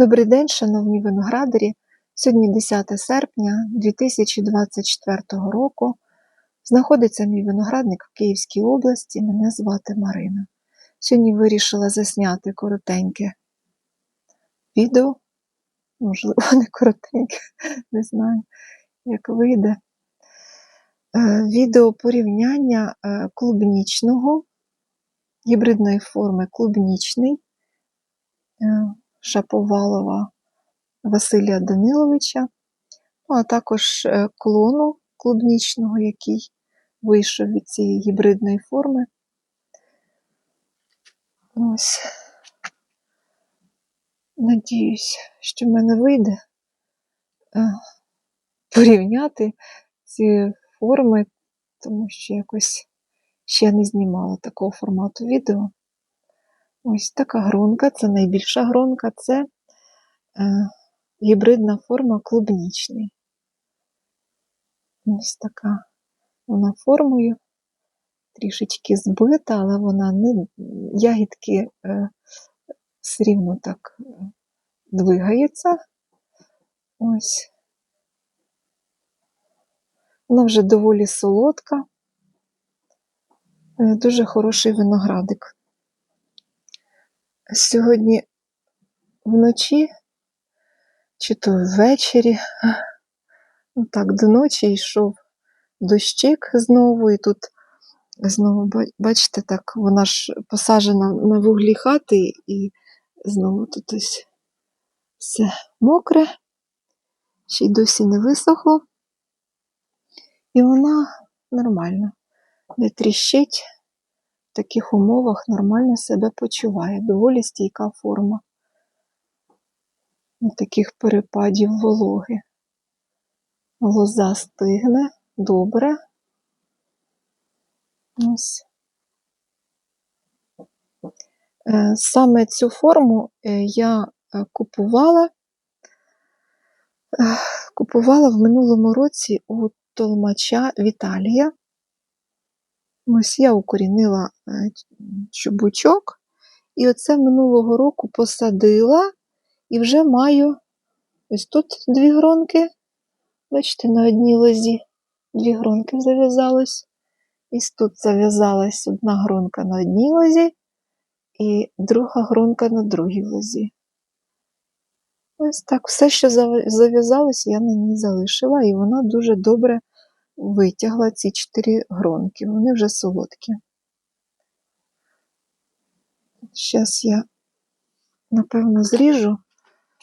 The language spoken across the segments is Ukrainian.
Добрий день, шановні виноградарі. Сьогодні 10 серпня 2024 року. Знаходиться мій виноградник в Київській області. Мене звати Марина. Сьогодні вирішила засняти коротеньке відео. Можливо, не коротеньке, не знаю, як вийде. Е, Відео порівняння е, клубнічного, гібридної форми клубнічний. Шаповалова Василія Даниловича, ну, а також е, клону клубнічного, який вийшов від цієї гібридної форми. Ось. Надіюсь, що в мене вийде е, порівняти ці форми, тому що якось ще не знімала такого формату відео. Ось така гронка, це найбільша гронка, це е, гібридна форма клубнічний. Ось така вона формою, трішечки збита, але вона не ягідки е, все рівно так е, двигається. Ось. Вона вже доволі солодка, Е, дуже хороший виноградик. Сьогодні вночі, чи то ввечері, ну так, до ночі йшов дощик знову, і тут знову, бачите, так, вона ж посаджена на вуглі хати, і знову тут ось все мокре, ще й досі не висохло. І вона нормально, не тріщить, в таких умовах нормально себе почуває, доволі стійка форма. Таких перепадів вологи. Лоза стигне, добре. Ось. Е, Саме цю форму е, я е, купувала, купувала в минулому році у толмача Віталія. Ось я укорінила е, чубучок, і оце минулого року посадила і вже маю ось тут дві гронки. Бачите, на одній лозі дві гронки зав'язались. І тут зав'язалась одна гронка на одній лозі і друга гронка на другій лозі. Ось так, все, що зав'язалось, я на ній залишила, і вона дуже добре витягла ці чотири гронки. Вони вже солодкі. Зараз я, напевно, зріжу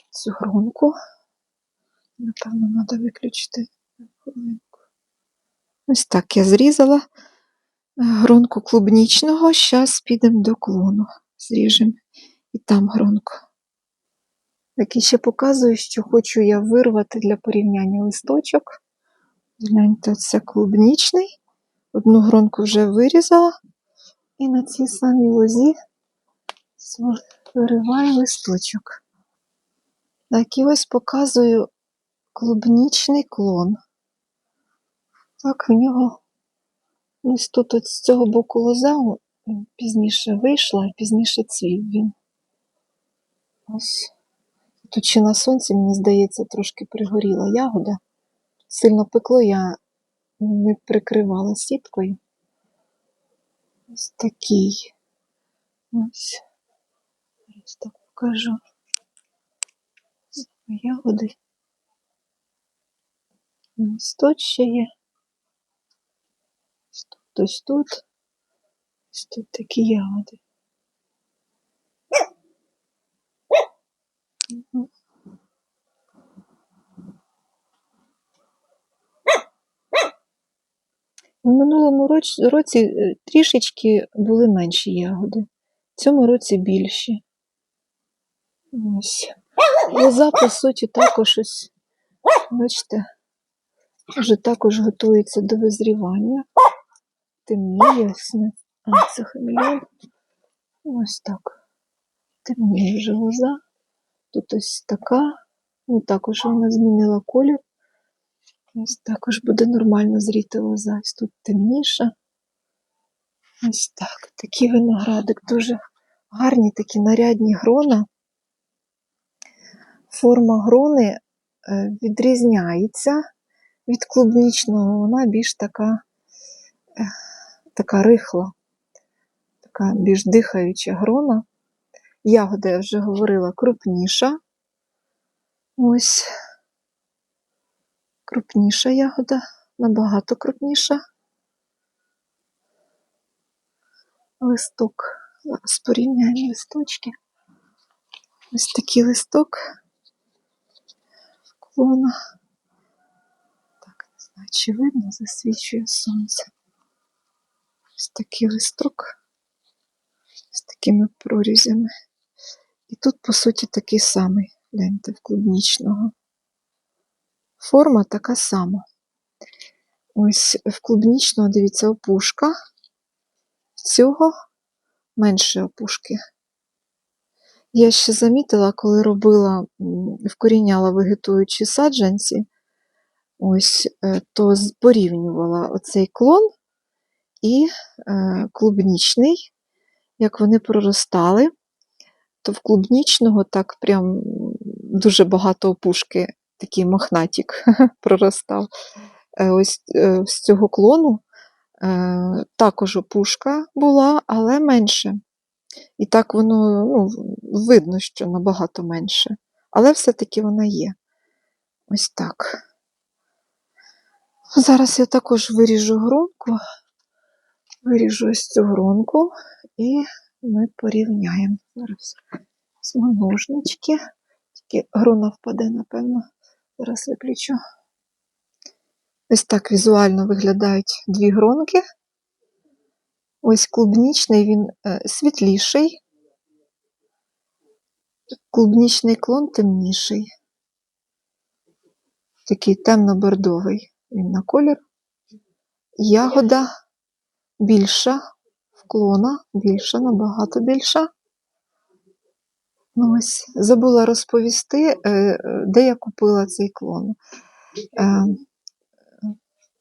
цю гронку. Напевно, треба виключити хвилинку. Ось так я зрізала е, гронку клубнічного. Зараз підемо до клону. Зріжемо і там гронку. Так і ще показую, що хочу я вирвати для порівняння листочок. Гляньте, це клубнічний. Одну гронку вже вирізала. І на цій самій лозі вириваю листочок. Так, і ось показую клубнічний клон. Так, в нього ось тут от з цього боку лоза пізніше вийшла, пізніше цвів він. Ось. Тут ще на сонці, мені здається, трошки пригоріла ягода. Сильно пекло, я не прикривала сіткою. Ось такий. Ось. Ось так покажу. Ягоди. Ось тут ще є. Ось тут, ось тут. Ось тут такі ягоди. В минулому році е, трішечки були менші ягоди. В цьому році більші. Ось. Лоза, по суті, також ось, бачите, вже також готується до визрівання. Темніє ось. А, це хамелеон. Ось так. Темніє вже лоза. Тут ось така. Ну, також вона змінила колір. Ось також буде нормально зріти лоза. Тут темніша. Ось так. Такий виноградик дуже гарні, такі нарядні грона. форма грони е, відрізняється від клубнічного, вона більш така, е, така рихла, така більш дихаюча грона. Ягода, я вже говорила, крупніша. Ось крупніша ягода, набагато крупніша. Листок. Зараз листочки. Ось такий листок клона. Так, не знаю, чи видно, засвічує сонце. Ось такий листок з такими прорізями. І тут, по суті, такий самий, гляньте, в клубнічного. Форма така сама. Ось в клубнічного, дивіться, опушка. В цього менше опушки. Я ще замітила, коли робила, вкоріняла вегетуючі саджанці, ось, е, то порівнювала оцей клон і е, клубнічний, як вони проростали, то в клубнічного так прям дуже багато опушки, такий мохнатік проростав. Е, Ось е, з цього клону е, також опушка була, але менше. І так воно ну, видно, що набагато менше. Але все-таки вона є. Ось так. Зараз я також виріжу гронку. Виріжу ось цю гронку і ми порівняємо. Зараз ножнички. Тільки грона впаде, напевно. Зараз виключу. Ось так візуально виглядають дві гронки. Ось клубнічний, він е, світліший, клубнічний клон темніший. Такий темно-бордовий він на колір. Ягода більша, в клона більша, набагато більша. Ось, забула розповісти, е, е, де я купила цей клон. Е,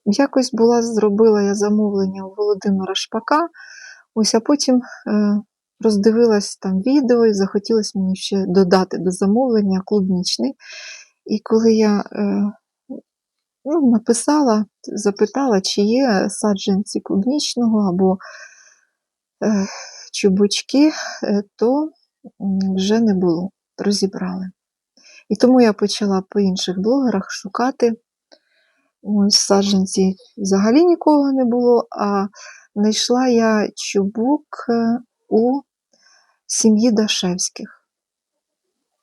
Якось була, зробила я замовлення у Володимира Шпака, ось, а потім роздивилась там відео і захотілося мені ще додати до замовлення клубнічний. І коли я ну, написала, запитала, чи є саджанці клубнічного або чубучки, то вже не було, розібрали. І тому я почала по інших блогерах шукати. Ось саджанці взагалі нікого не було, а знайшла я чубук е, у сім'ї Дашевських.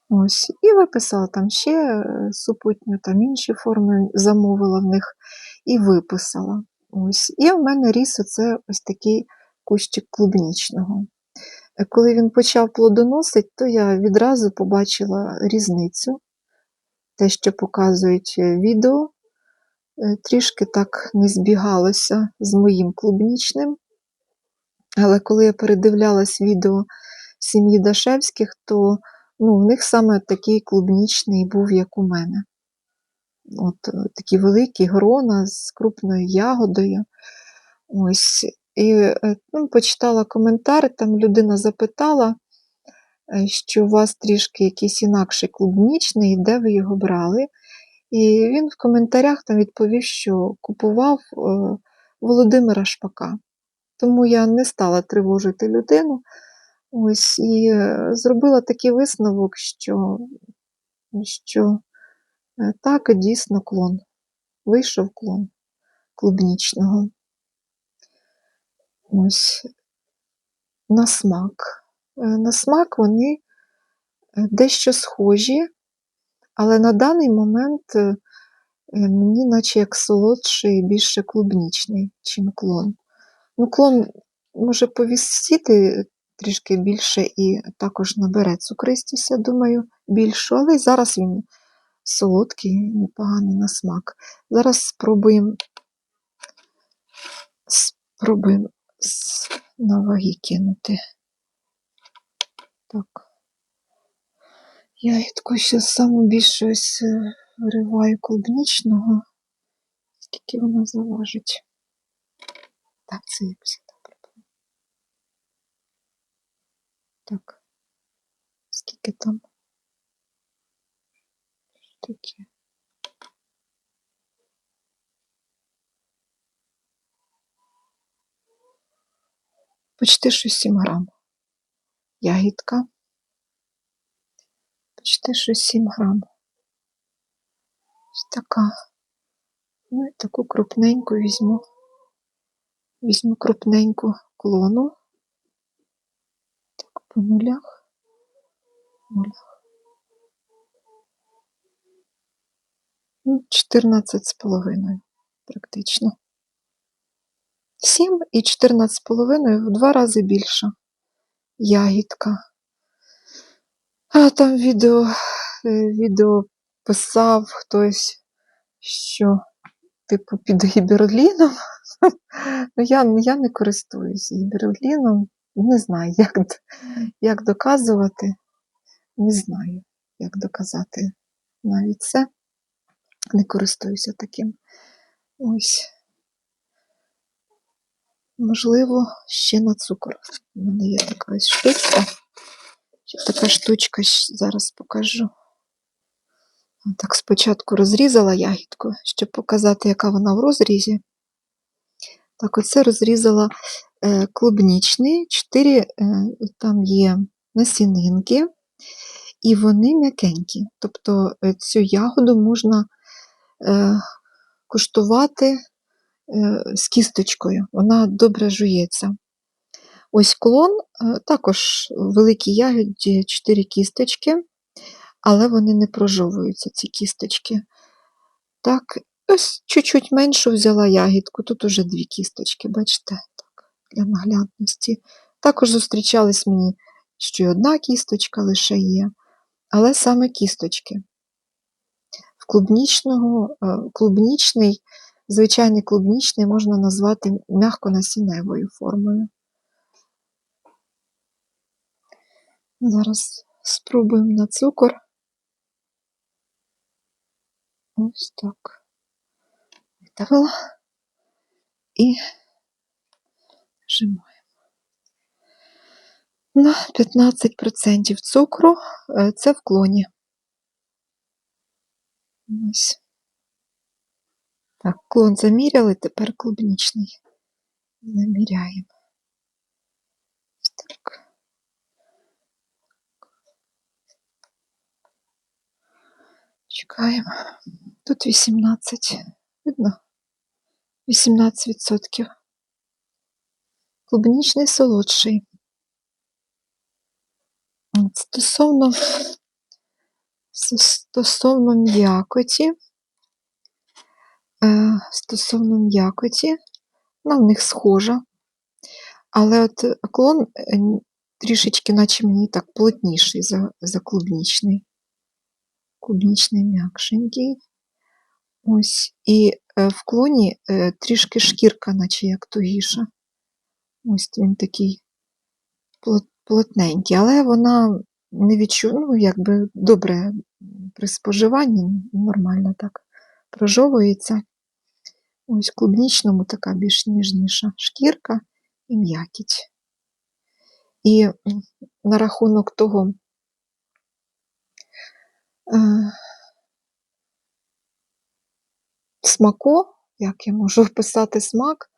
Ось, і виписала там ще е, супутню, там інші форми замовила в них і виписала. Ось. І в мене ріс оце ось такий кущик клубнічного. Коли він почав плодоносити, то я відразу побачила різницю. Те, що показують е, відео, е, трішки так не збігалося з моїм клубнічним. Але коли я передивлялась відео сім'ї Дашевських, то ну, в них саме такий клубнічний був, як у мене. От е, такі великі грона з крупною ягодою. Ось. І е, ну, почитала коментар, там людина запитала, е, що у вас трішки якийсь інакший клубнічний, де ви його брали. І він в коментарях там відповів, що купував е, Володимира Шпака. Тому я не стала тривожити людину. Ось, і зробила такий висновок, що, що так, дійсно клон. Вийшов клон клубнічного. Ось на смак. Е, На смак вони е, дещо схожі, але на даний момент е, мені наче як солодший, більше клубнічний, чим клон. Ну, клон може повісіти трішки більше і також набере цукристість, я думаю, більшу, але зараз він солодкий, непоганий на смак. Зараз спробуємо спробуємо на ваги кинути. Так. Я тако ще саме більше ось е, вириваю клубнічного. Скільки вона заважить? Так, це я 50 пробую. Так. Скільки там? Що таке. Почти що 7 грам. Ягідка. Почти що 7 грам. Ось така. Ну і таку крупненьку візьму. Візьму крупненьку клону. Так, по нулях. Нулях. Ну, 14 з половиною, практично. 7 і 14 з половиною в два рази більша ягідка. А там відео, е, відео писав хтось, що типу під гіберліном. Ну, я, я не користуюсь гіберліном, не знаю, як, як доказувати. Не знаю, як доказати навіть це. Не користуюся таким. Ось. Можливо, ще на цукор. У мене є така штучка. Така штучка зараз покажу. Так, спочатку розрізала ягідку, щоб показати, яка вона в розрізі. Так, оце розрізала е, клубнічний, 4 е, там є насінинки, і вони м'якенькі. Тобто е, цю ягоду можна куштувати з кісточкою, вона добре жується. Ось клон, е, також в великій ягоді 4 кісточки, але вони не прожовуються, ці кісточки. Так, ось чуть-чуть меншу взяла ягідку, тут уже дві кісточки, бачите, так, для наглядності. Також зустрічались мені, що й одна кісточка лише є, але саме кісточки. В клубнічного, е, клубнічний, звичайний клубнічний можна назвати м'яконасінневою формою. Зараз спробуємо на цукор. Ось так. Видавила і вжимаємо. На 15% цукру е, це в клоні. Ось. Так, клон заміряли, тепер клубнічний. Заміряємо. Так. Чекаємо. Тут 18. Видно? 18%. Клубнічний солодший. Стосовно, стосовно м'якоті, стосовно м'якоті, вона в них схожа. Але от клон е, трішечки, наче мені так плотніший за, за клубнічний. Клубнічний м'якшенький. Ось. І е, в клоні е, трішки шкірка, наче як тугіша. Ось він такий плотненький, але вона не відчу... ну, якби добре при споживанні, нормально так прожовується. Ось в клубнічному така більш ніжніша шкірка і м'якіть. І на рахунок того, е, смаку, як я можу описати смак,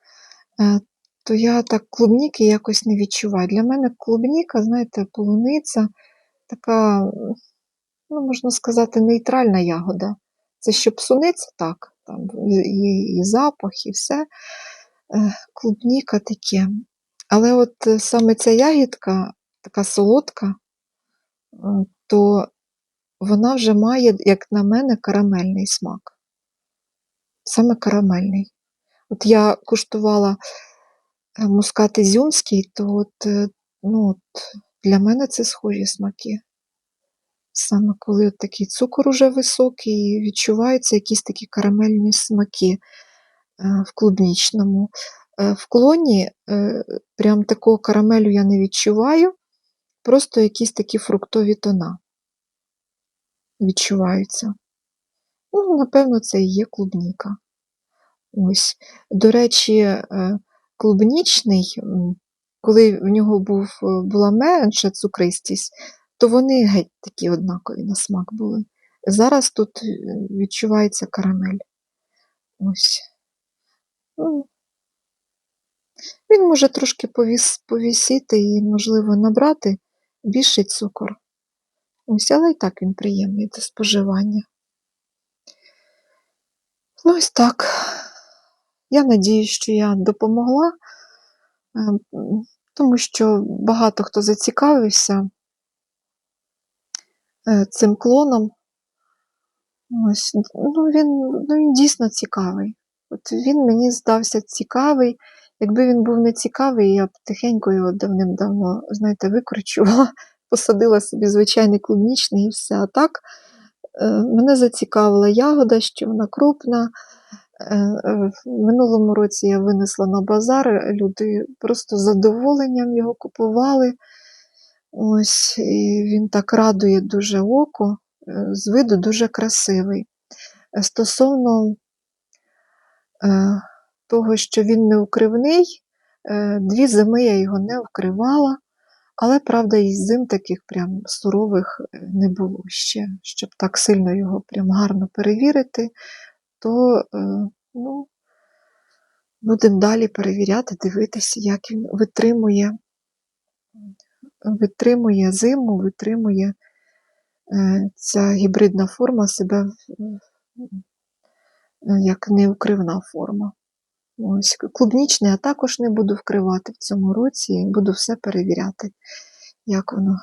е, то я так клубніки якось не відчуваю. Для мене клубніка, знаєте, полуниця така, ну, можна сказати, нейтральна ягода. Це щоб суниця, так, там і, і, запах, і все. Е, Клубніка таке. Але от е, саме ця ягідка, така солодка, е, то вона вже має, як на мене, карамельний смак. Саме карамельний. От я куштувала мускат ізюмський, то от, ну, от для мене це схожі смаки. Саме коли такий цукор уже високий, і відчуваються якісь такі карамельні смаки е, в клубнічному. Е, В клоні е, прям такого карамелю я не відчуваю, просто якісь такі фруктові тона відчуваються. Ну, напевно, це і є клубніка. Ось. До речі, клубнічний, коли в нього був, була менша цукристість, то вони геть такі однакові на смак були. Зараз тут е, відчувається карамель. Ось. Ну, він може трошки повіс, повісіти і, можливо, набрати більший цукор. Ось, але і так він приємний до споживання. Ну, ось так. Я надію, що я допомогла, е, тому що багато хто зацікавився цим клоном. Ось, ну, він, ну, він дійсно цікавий. От він мені здався цікавий. Якби він був не цікавий, я б тихенько його давним-давно, знаєте, викручувала, посадила собі звичайний клубнічний і все. А так е, мене зацікавила ягода, що вона крупна. Е, е, В минулому році я винесла на базар, люди просто з задоволенням його купували. Ось, і він так радує дуже око, е, з виду дуже красивий. Е, Стосовно е, того, що він не укривний, дві зими я його не вкривала, але, правда, і зим таких прям сурових не було ще, щоб так сильно його прям гарно перевірити, то ну, будемо далі перевіряти, дивитися, як він витримує, витримує зиму, витримує е, ця гібридна форма себе як неукривна форма. Ось клубнічний я також не буду вкривати в цьому році, буду все перевіряти, як воно,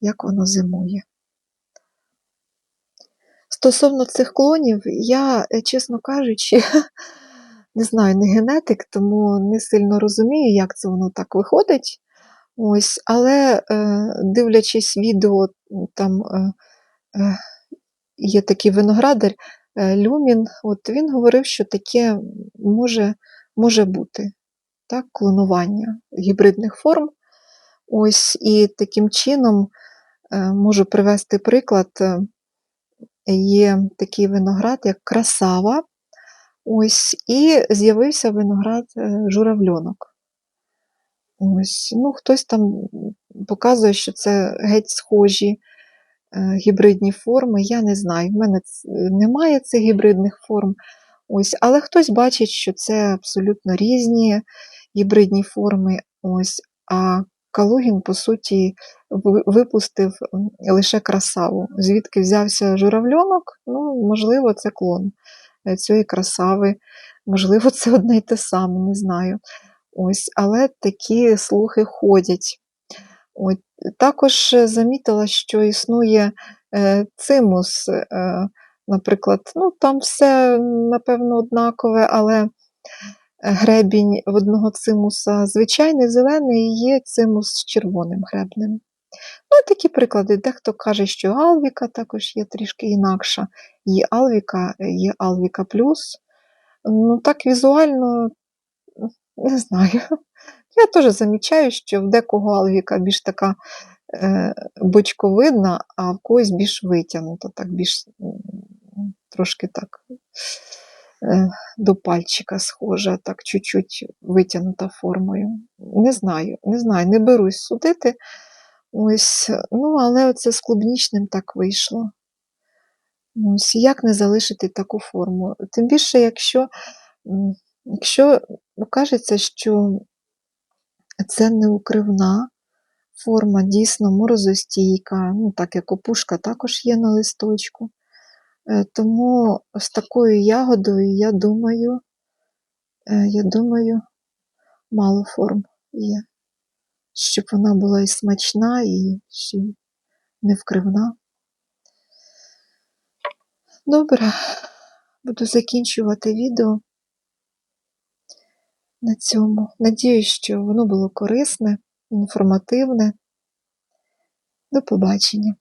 як воно зимує. Стосовно цих клонів, я, е, чесно кажучи, не знаю, не генетик, тому не сильно розумію, як це воно так виходить. Ось, але е, дивлячись відео, там е, е, є такий виноградар Люмін, от він говорив, що таке може, може бути так, клонування гібридних форм. Ось, і таким чином можу привести приклад. Є такий виноград, як красава. Ось, і з'явився виноград журавльонок. Ось, ну, хтось там показує, що це геть схожі е, гібридні форми. Я не знаю, в мене немає цих гібридних форм. Ось, але хтось бачить, що це абсолютно різні гібридні форми. Ось, а Калугін, по суті, випустив лише красаву. Звідки взявся журавльонок? Ну, можливо, це клон е, цієї красави. Можливо, це одне й те саме, не знаю. Ось, але такі слухи ходять. От, також е, замітила, що існує е, цимус, е, наприклад, ну там все напевно однакове, але гребінь в одного цимуса звичайний зелений і є цимус з червоним гребнем. Ну, такі приклади. Дехто каже, що Алвіка також є трішки інакша. Є Алвіка, є Алвіка плюс. Ну, так візуально, не знаю. Я теж замічаю, що в декого Алвіка більш така е, бочковидна, а в когось більш витягнута, так більш трошки так е, до пальчика схожа, так чуть-чуть витягнута формою. Не знаю, не знаю, не берусь судити. Ось, ну, але оце з клубнічним так вийшло. Ось, як не залишити таку форму? Тим більше, якщо, якщо ну, кажеться, що це не укривна форма, дійсно морозостійка, ну, так як опушка також є на листочку. Е, Тому з такою ягодою, я думаю, е, я думаю, мало форм є. Щоб вона була і смачна, і ще не вкривна. Добре, буду закінчувати відео на цьому. Надіюсь, що воно було корисне, інформативне. До побачення.